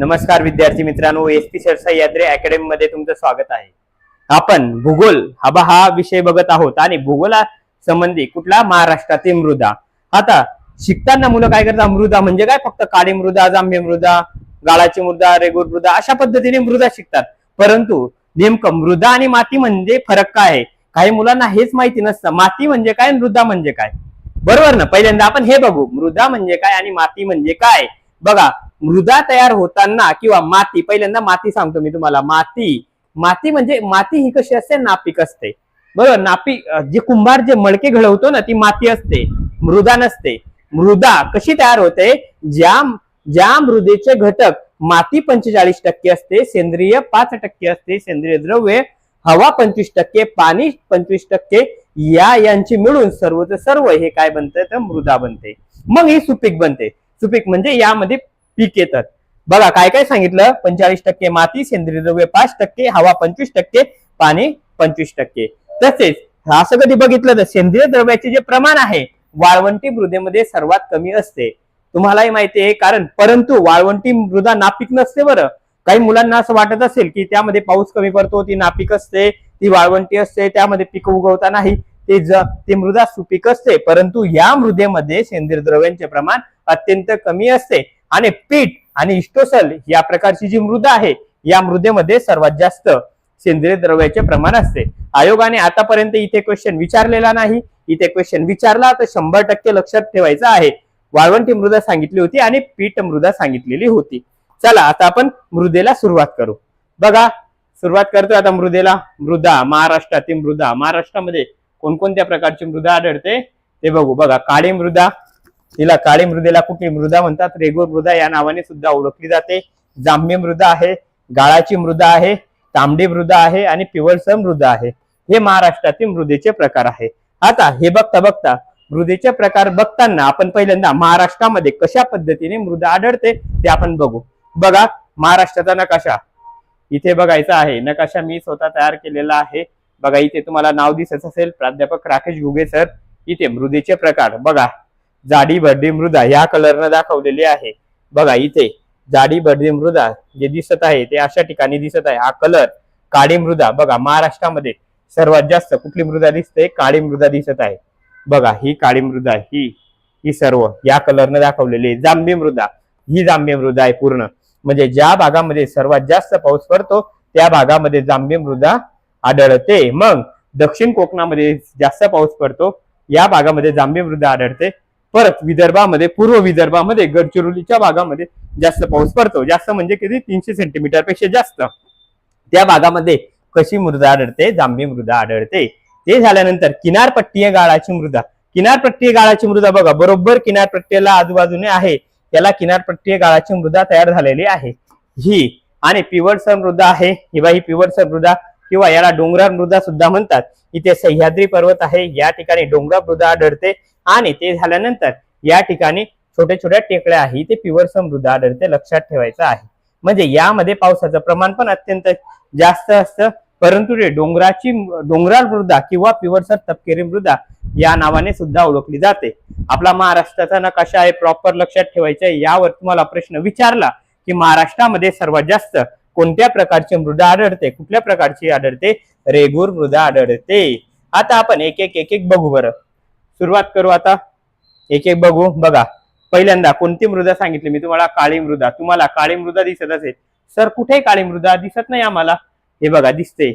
नमस्कार विद्यार्थी मित्रांनो एस पी सह्याद्री अकॅडमी मध्ये तुमचं स्वागत आहे. आपण भूगोल हा बा हा विषय बघत आहोत आणि भूगोला संबंधी कुठला महाराष्ट्रातील मृदा? आता शिकताना मुलं काय करतात? मृदा म्हणजे काय? फक्त काळी मृदा जांभे मृदा गाळाची मृदा रेगूर मृदा अशा पद्धतीने मृदा शिकतात. परंतु नेमकं मृदा आणि माती म्हणजे फरक काय आहे? काही मुलांना हेच माहिती नसतं. माती म्हणजे काय? मृदा म्हणजे काय? बरोबर ना? पहिल्यांदा आपण हे बघू. मृदा म्हणजे काय आणि माती म्हणजे काय? बघा मृदा तयार होताना किंवा माती पहिल्यांदा माती सांगतो मी तुम्हाला. माती माती म्हणजे माती ही कशी असते? नापीक असते. बरोबर? नापीक जे कुंभार जे मडके घडवतो ना ती माती असते. मृदा नसते. मृदा कशी तयार होते? ज्या ज्या मृदेचे घटक माती पंचेचाळीस टक्के असते सेंद्रिय पाच टक्के असते सेंद्रिय द्रव्य हवा पंचवीस टक्के पाणी पंचवीस टक्के या यांची मिळून सर्व सर्व हे काय बनतं? तर मृदा बनते. मग ही सुपीक बनते. सुपीक म्हणजे यामध्ये पीक येतात. बघा काय काय सांगितलं? पंचेचाळीस टक्के माती सेंद्रिय द्रव्य पाच टक्के हवा पंचवीस टक्के पाणी पंचवीस टक्के. तसेच असं कधी बघितलं तर सेंद्रिय द्रव्याचे जे प्रमाण आहे वाळवंटी मृदेमध्ये सर्वात कमी असते. तुम्हालाही माहिती आहे कारण परंतु वाळवंटी मृदा नापीक नसते बरं. काही मुलांना असं वाटत असेल की त्यामध्ये पाऊस कमी पडतो ती नापीक असते ती वाळवंटी असते त्यामध्ये पीक उगवता नाही ते ज ती मृदा सुपीक असते. परंतु या मृदेमध्ये सेंद्रिय द्रव्यांचे प्रमाण अत्यंत कमी असते. आणि पीठ आणि इस्टोसल या प्रकारची जी मृदा आहे या मृदेमध्ये सर्वात जास्त सेंद्रिय द्रव्याचे प्रमाण असते. आयोगाने आतापर्यंत इथे क्वेश्चन विचारलेला नाही. इथे क्वेश्चन विचारला तर शंभर टक्के लक्षात ठेवायचं आहे. वाळवंटी मृदा सांगितली होती आणि पीठ मृदा सांगितलेली होती. चला आता आपण मृदेला सुरुवात करू. बघा सुरुवात करतोय आता मृदेला. मृदा महाराष्ट्रातील मृदा. महाराष्ट्रामध्ये कोणकोणत्या प्रकारची मृदा आढळते? ते बघू. बघा काळी मृदा तिला काळी मृदेला कुठली मृदा म्हणतात? रेगूर मृदा या नावाने सुद्धा ओळखली जाते. जांभी मृदा आहे गाळाची मृदा आहे तांबडी मृदा आहे आणि पिवळसर मृदा आहे. हे महाराष्ट्रातील मृदेचे प्रकार आहे. आता हे बघता बघता मृदेचे प्रकार बघताना आपण पहिल्यांदा महाराष्ट्रामध्ये कशा पद्धतीने मृदा आढळते ते आपण बघू. बघा महाराष्ट्राचा नकाशा. इथे बघायचा आहे. नकाशा मी स्वतः तयार केलेला आहे. बघा इथे तुम्हाला नाव दिसत असेल प्राध्यापक राकेश घुगे सर. इथे मृदेचे प्रकार. बघा. जाडी भरडी मृदा ह्या कलरनं दाखवलेली आहे. बघा इथे जाडी भरडी मृदा जे दिसत आहे ते अशा ठिकाणी दिसत आहे. हा कलर काळी मृदा. बघा महाराष्ट्रामध्ये सर्वात जास्त कुठली मृदा दिसते? काळी मृदा दिसत आहे. बघा ही काळी मृदा ही ही सर्व या कलरनं दाखवलेली आहे. जांभी मृदा. ही जांभी मृदा आहे पूर्ण. म्हणजे ज्या भागामध्ये सर्वात जास्त पाऊस पडतो त्या भागामध्ये जांभी मृदा आढळते. मग दक्षिण कोकणामध्ये जास्त पाऊस पडतो या भागामध्ये जांभी मृदा आढळते. परत विदर्भामध्ये पूर्व विदर्भामध्ये गडचिरोलीच्या भागामध्ये जास्त पाऊस पडतो. जास्त म्हणजे किती? तीनशे सेंटीमीटरपेक्षा जास्त. त्या भागामध्ये कशी मृदा आढळते? जांभी मृदा आढळते. ते झाल्यानंतर किनारपट्टीय गाळाची मृदा. किनारपट्टीय गाळाची मृदा बघा. बरोबर किनारपट्टीला आजूबाजूने आहे. त्याला किनारपट्टीय गाळाची मृदा तयार झालेली आहे. ही आणि पिवळसर मृदा आहे. ही ही पिवळसर मृदा किंवा याला डोंगराळ मृदा सुद्धा म्हणतात. इथे सह्याद्री पर्वत आहे या ठिकाणी डोंगराळ मृदा आढळते आणि ते झाल्यानंतर या ठिकाणी छोट्या छोट्या टेकड्या आहे. इथे पिवळसर मृदा आढळते लक्षात ठेवायचं आहे. म्हणजे यामध्ये पावसाचं प्रमाण पण अत्यंत जास्त असतं. परंतु ते डोंगराची डोंगराळ मृदा किंवा पिवळसर तपकिरी मृदा या नावाने सुद्धा ओळखली जाते. आपला महाराष्ट्राचा नकाशा आहे प्रॉपर लक्षात ठेवायचा आहे. यावर तुम्हाला प्रश्न विचारला की महाराष्ट्रामध्ये सर्वात जास्त कोणत्या प्रकारची मृदा आढळते? कुठल्या प्रकारची आढळते? रेगूर मृदा आढळते. आता आपण एक एक एक एक बघू बरं. सुरुवात करू आता. एक एक बघू. बघा. पहिल्यांदा कोणती मृदा सांगितली? मी तुम्हाला काळी मृदा. तुम्हाला काळी मृदा दिसत असेल. सर कुठे काळी मृदा? दिसत नाही आम्हाला. हे बघा दिसते.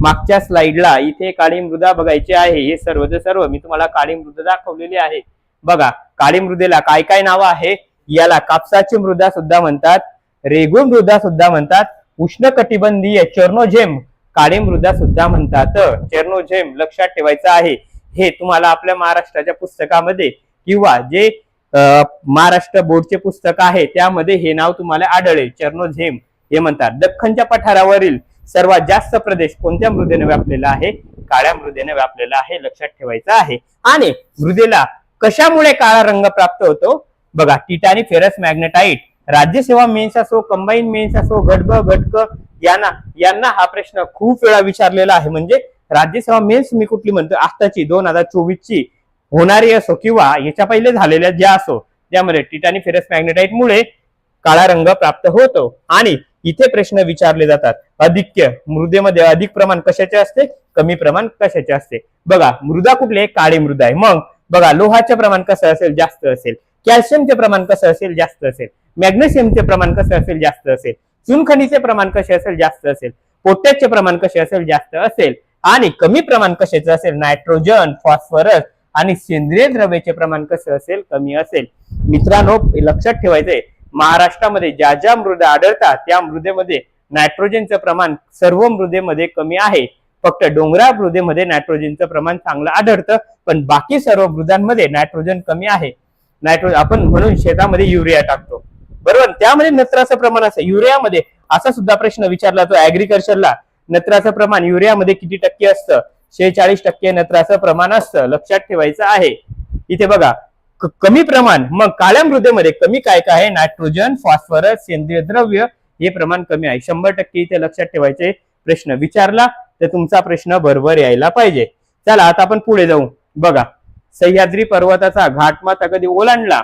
मागच्या स्लाइडला इथे काळी मृदा बघायची आहे. हे सर्व सर्व मी तुम्हाला काळी मृदा दाखवलेली आहे. बघा काळी मृदेला काय काय नावं आहे? याला कापसाची मृदा सुद्धा म्हणतात. रेगू मृदा सुद्धा म्हणतात उष्ण कटिबंधीय चर्नोझेम काळी मृदा सुद्धा म्हणतात. चर्नोझेम लक्षात ठेवायचं आहे. हे तुम्हाला आपल्या महाराष्ट्राच्या पुस्तकामध्ये किंवा जे महाराष्ट्र बोर्डचे पुस्तक आहे त्यामध्ये हे नाव तुम्हाला आढळेल. चर्नोझेम हे म्हणतात. दख्खनच्या पठारावरील सर्वात जास्त प्रदेश कोणत्या मृदेने व्यापलेला आहे? काळ्या मृदेने व्यापलेला आहे लक्षात ठेवायचं आहे. आणि मृदेला कशामुळे काळा रंग प्राप्त होतो? बघा टिटानी फेरस मॅग्नेटाईट राज्यसेवा मेन्स असो कंबाईन मेन्स असो गटब गटक यांना यांना हा प्रश्न खूप वेळा विचारलेला आहे. म्हणजे राज्यसेवा मेन्स मी कुठली म्हणतो? आताची दोन हजार चोवीस ची होणारी असो किंवा याच्या पहिले झालेल्या ज्या असो त्यामध्ये टिटानी फेरस मॅग्नेटाईट मुळे काळा रंग प्राप्त होतो. आणि इथे प्रश्न विचारले जातात. अधिक्य मृदेमध्ये अधिक प्रमाण कशाचे असते? कमी प्रमाण कशाचे असते? बघा मृदा कुठले काळे मृदा आहे. मग बघा लोहाचे प्रमाण कसं असेल? जास्त असेल. कॅल्शियमचे प्रमाण कसं असेल? जास्त असेल. मॅग्नेशियमचे प्रमाण कसं असेल जास्त असेल? चुनखनीचे प्रमाण कसे असेल जास्त असेल? पोटॅशचे प्रमाण कसे असेल जास्त असेल? आणि कमी प्रमाण कशाचं असेल? नायट्रोजन फॉस्फरस आणि सेंद्रिय द्रव्याचे प्रमाण कसं असेल? कमी असेल. मित्रांनो लक्षात ठेवायचंय. महाराष्ट्रामध्ये ज्या ज्या मृदा आढळतात त्या मृदेमध्ये नायट्रोजनचं प्रमाण सर्व मृदेमध्ये कमी आहे. फक्त डोंगराळ मृदेमध्ये नायट्रोजनचं प्रमाण चांगलं आढळतं पण बाकी सर्व मृदांमध्ये नायट्रोजन कमी आहे. नायट्रोजन आपण म्हणून शेतामध्ये युरिया टाकतो. बरोबर? त्यामध्ये नत्राचं प्रमाण असं युरियामध्ये असा सुद्धा प्रश्न विचारला तो ऍग्रिकल्चरला नत्राचं प्रमाण युरियामध्ये किती टक्के असतं? शेहेचाळीस टक्के नत्राचं प्रमाण असतं. लक्षात ठेवायचं आहे. इथे बघा कमी प्रमाण मग काळ्या मृदेमध्ये कमी काय काय आहे? नायट्रोजन फॉस्फरस सेंद्रिय द्रव्य हे प्रमाण कमी आहे. शंभर टक्के इथे लक्षात ठेवायचे प्रश्न विचारला तर तुमचा प्रश्न बरोबर यायला पाहिजे. चला आता आपण पुढे जाऊ. बघा सह्याद्री पर्वताचा घाटमाथा कधी ओलांडला?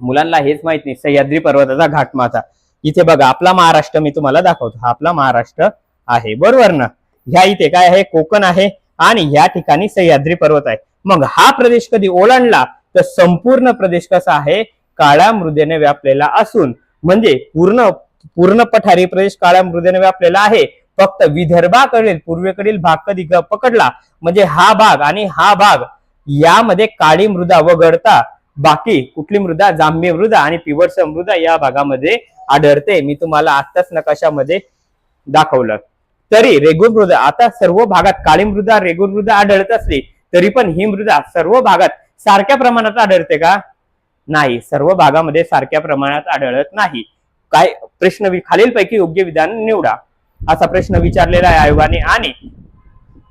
मुलांना हेच माहीत नाही सह्याद्री पर्वताचा घाटमाथा. इथे बघा आपला महाराष्ट्र मी तुम्हाला दाखवतो. हा आपला महाराष्ट्र आहे. बरोबर ना? ह्या इथे काय आहे? कोकण आहे आणि ह्या ठिकाणी सह्याद्री पर्वत आहे. मग हा प्रदेश कधी ओलांडला तर संपूर्ण प्रदेश कसा आहे? काळ्या मृदेने व्यापलेला असून म्हणजे पूर्ण पूर्ण पठारी प्रदेश काळ्या मृदेने व्यापलेला आहे. फक्त विदर्भाकडील पूर्वेकडील भाग कधी ग- पकडला? म्हणजे हा भाग आणि हा भाग यामध्ये काळी मृदा वगळता बाकी कुठली मृदा जांभी मृदा आणि पिवळसर मृदा या भागामध्ये आढळते. मी तुम्हाला आत्ताच नकाशामध्ये दाखवलं. तरी रेगुर मृदा आता सर्व भागात काळी मृदा रेगुर मृदा आढळत असली तरी पण ही मृदा सर्व भागात सारख्या प्रमाणात आढळते का? नाही. सर्व भागामध्ये सारख्या प्रमाणात आढळत नाही. काय? प्रश्न खालीलपैकी योग्य विधान निवडा. असा प्रश्न विचारलेला आहे आयोगाने आणि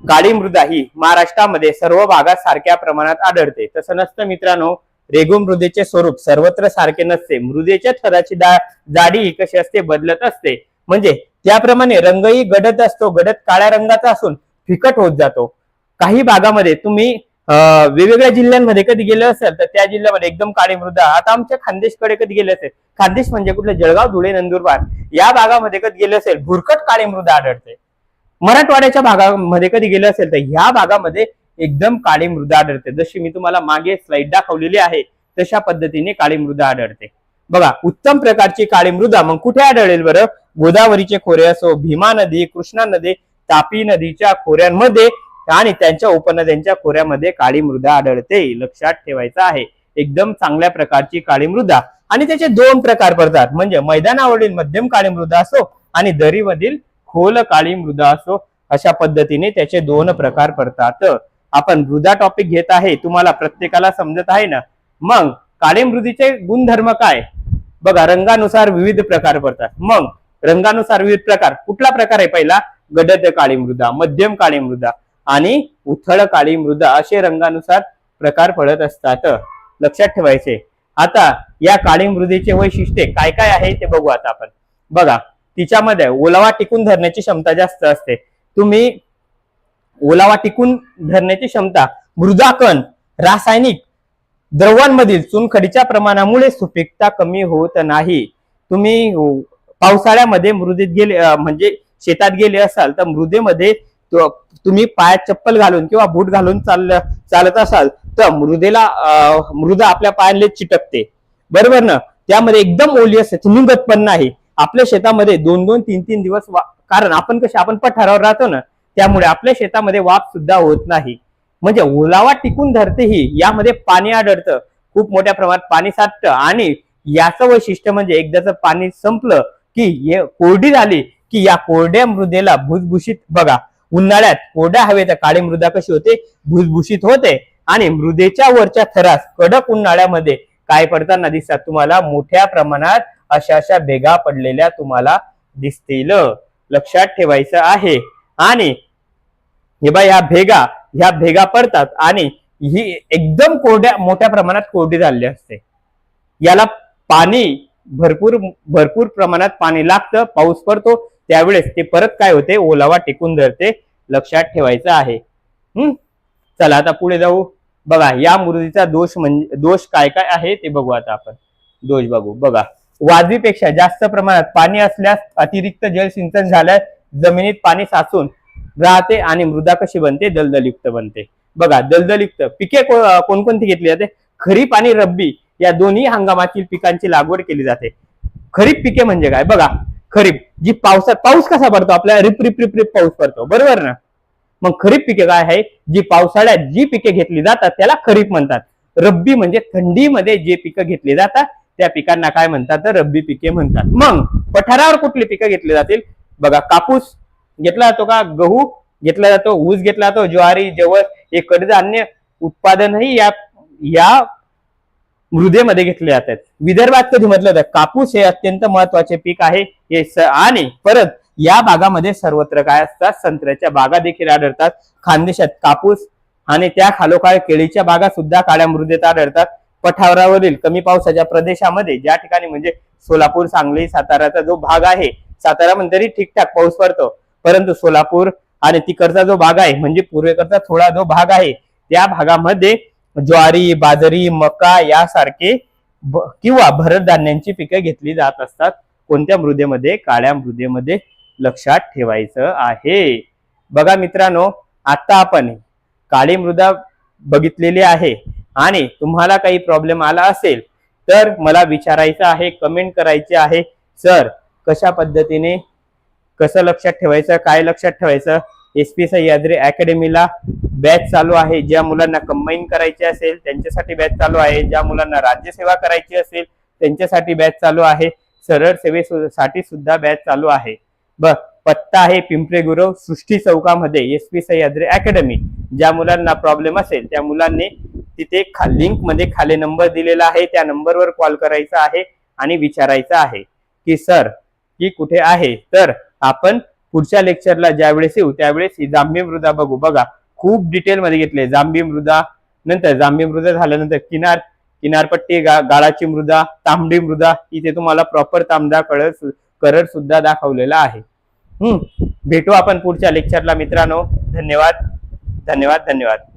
काळी मृदा ही महाराष्ट्रामध्ये सर्व भागात सारख्या प्रमाणात आढळते. तसं नसतं मित्रांनो. रेगू मृदेचे स्वरूप सर्वत्र सारखे नसते. मृदेच्या थराची जाडी ही कशी असते? बदलत असते. म्हणजे त्याप्रमाणे रंगही गडद असतो. गडद काळ्या रंगाचा असून फिकट होत जातो. काही भागामध्ये तुम्ही वेगवेगळ्या जिल्ह्यांमध्ये कधी गेले असेल तर त्या जिल्ह्यामध्ये एकदम काळी मृदा. आता आमच्या खानदेशकडे कधी गेले असेल? खानदेश म्हणजे कुठलं? जळगाव धुळे नंदुरबार. या भागामध्ये कधी गेले असेल? भुरकट काळी मृदा आढळते. मराठवाड्याच्या भागामध्ये कधी गेले असेल? तर ह्या भागामध्ये एकदम काळी मृदा आढळते. जशी मी तुम्हाला मागे स्लाइड दाखवलेली आहे तशा पद्धतीने काळी मृदा आढळते. बघा उत्तम प्रकारची काळी मृदा मग कुठे आढळेल बरं? गोदावरीचे खोरे असो भीमा नदी कृष्णा नदी तापी नदीच्या खोऱ्यांमध्ये आणि त्यांच्या उपनद्यांच्या खोऱ्यामध्ये काळी मृदा आढळते. लक्षात ठेवायचं आहे. एकदम चांगल्या प्रकारची काळी मृदा. आणि त्याचे दोन प्रकार पडतात. म्हणजे मैदानावरील मध्यम काळी मृदा असो आणि दरीमधील खोल काळी मृदा असो अशा पद्धतीने त्याचे दोन प्रकार पडतात. आपण मृदा टॉपिक घेत आहे तुम्हाला प्रत्येकाला समजत आहे ना? मग काळी मृदेचे गुणधर्म काय? बघा रंगानुसार विविध प्रकार पडतात. मग रंगानुसार विविध प्रकार कुठला प्रकार आहे पहिला? गडद काळी मृदा मध्यम काळी मृदा आणि उथळ काळी मृदा असे रंगानुसार प्रकार पडत असतात. लक्षात ठेवायचे. आता या काळी मृदेचे वैशिष्ट्ये काय काय आहे ते बघू आता आपण. बघा तिच्यामध्ये ओलावा टिकून धरण्याची क्षमता जास्त असते. तुम्ही ओलावा टिकून धरण्याची क्षमता मृदाकण रासायनिक द्रवांमधील चुनखडीच्या प्रमाणामुळे सुपीकता कमी होत नाही. तुम्ही पावसाळ्यामध्ये मृदेत गेले म्हणजे शेतात गेले असाल तर मृदेमध्ये तुम्ही पायात चप्पल घालून किंवा बूट घालून चाल चालत असाल तर मृदेला मृदा आपल्या पायांले चिटकते. बरोबर ना? त्यामध्ये एकदम ओली असते ती नाही. आपल्या शेतामध्ये दोन दोन तीन तीन दिवस वा- कारण आपण कसे आपण पठारावर राहतो ना त्यामुळे आपल्या शेतामध्ये वाफ सुद्धा होत नाही. म्हणजे ओलावा टिकून धरतेही यामध्ये पाणी आढळतं. खूप मोठ्या प्रमाणात पाणी साठतं आणि याचं वैशिष्ट्य म्हणजे एकदाच पाणी संपलं की हे कोरडी झाली की या कोरड्या मृदेला भुसभुशीत बघा. उन्हाळ्यात कोरड्या हवेत काळी मृदा कशी होते? भुसभुशीत होते आणि मृदेच्या वरच्या थरास कडक उन्हाळ्यामध्ये काय पडताना दिसतात तुम्हाला? मोठ्या प्रमाणात अशा अशा भेगा पडलेल्या तुम्हाला दिसतील. लक्षात ठेवायचं आहे. आणि हे बा ह्या भेगा ह्या भेगा पडतात आणि ही एकदम कोरड्या मोठ्या प्रमाणात कोरडी झालेली असते. याला पाणी भरपूर भरपूर प्रमाणात पाणी लागतं पाऊस पडतो त्यावेळेस ते परत काय होते? ओलावा टिकून धरते लक्षात ठेवायचं आहे. हम्म चला आता पुढे जाऊ. बघा या मृदेचा दोष म्हणजे दोष काय काय आहे ते बघू आता आपण. दोष बघू. बघा वाजवीपेक्षा जास्त प्रमाणात पाणी असल्यास अतिरिक्त जलसिंचन झाल्यास जमिनीत पाणी साचून राहते आणि मृदा कशी बनते? दलदलयुक्त बनते. बघा दलदलयुक्त पिके कोणकोणती घेतली जाते? खरीप आणि रब्बी या दोन्ही हंगामातील पिकांची लागवड केली जाते. खरीप पिके म्हणजे काय? बघा खरीप जी पावसात पाऊस कसा पडतो? आपल्या रिप रिप रिप रिप पाऊस पडतो. बरोबर ना? मग खरीप पिके काय आहे? जी पावसाळ्यात जी पिके घेतली जातात त्याला खरीप म्हणतात. रब्बी म्हणजे थंडीमध्ये जे पिकं घेतली जातात त्या पिकांना काय म्हणतात? तर रब्बी पिके म्हणतात. मग पठारावर कुठली पिकं घेतली जातील? बघा कापूस घेतला जातो का? गहू घेतला जातो ऊस घेतला जातो ज्वारी जवळ हे कडधान्य उत्पादनही या या मृदेमध्ये घेतले जातात. विदर्भात कधी म्हटलं तर कापूस हे अत्यंत महत्त्वाचे पीक आहे. हे आणि परत या भागामध्ये सर्वत्र काय असतात? संत्र्याच्या बागा देखील आढळतात. खानदेशात कापूस आणि त्या खालोखाल केळीच्या बागा सुद्धा काळ्या मृदेत आढळतात. पठारावरील कमी पावसाच्या प्रदेशामध्ये ज्या ठिकाणी म्हणजे सोलापूर सांगली साताराचा जो भाग आहे सातारामध्ये तरी ठीकठाक पाऊस पडतो. परंतु सोलापूर आणि तिकडचा जो भाग आहे म्हणजे पूर्वेकडचा थोडा जो भाग आहे त्या भागामध्ये ज्वारी बाजरी मका यासारखे किंवा भरड धान्यांची पिके घेतली जात असतात. कोणत्या मृदेमध्ये? काळ्या मृदेमध्ये लक्षात ठेवायचं आहे. बघा मित्रांनो आता आपण काळी मृदा बघितलेली आहे आणि तुम्हाला काही प्रॉब्लेम आला असेल तर मला विचारायचं आहे कमेंट करायचे आहे सर कशा पद्धतीने कसं लक्षात ठेवायचं काय लक्षात ठेवायचं? एस पी सह्याद्री अकॅडमीला बॅच चालू आहे. ज्या मुलांना कंबाईन करायची असेल त्यांच्यासाठी बॅच चालू आहे. ज्या मुलांना राज्यसेवा करायची असेल त्यांच्यासाठी बॅच चालू आहे. सरळ सेवेसाठी सुद्धा बॅच चालू आहे. ब पत्ता आहे पिंपरे गुरव सृष्टी चौकामध्ये एस पी सह्याद्री अकॅडमी. ज्या मुलांना प्रॉब्लेम असेल त्या मुलांनी तिथे लिंकमध्ये खाली नंबर दिलेला आहे. त्या नंबरवर कॉल करायचा आहे आणि विचारायचं आहे की सर की कुठे आहे? तर आपण पुढच्या लेक्चरला ज्यावेळेस येऊ त्यावेळेस ही जांभी मृदा बघू. बघा खूप डिटेलमध्ये घेतले जांभी मृदा नंतर जांभी मृदा झाल्यानंतर किनार किनारपट्टी गा, गाळाची मृदा तांबडी मृदा इथे तुम्हाला प्रॉपर तांबडा कळर करड सुद्धा दाखवलेला आहे. हम्म भेटू आपण पुढच्या लेक्चरला मित्रांनो. धन्यवाद. धन्यवाद धन्यवाद.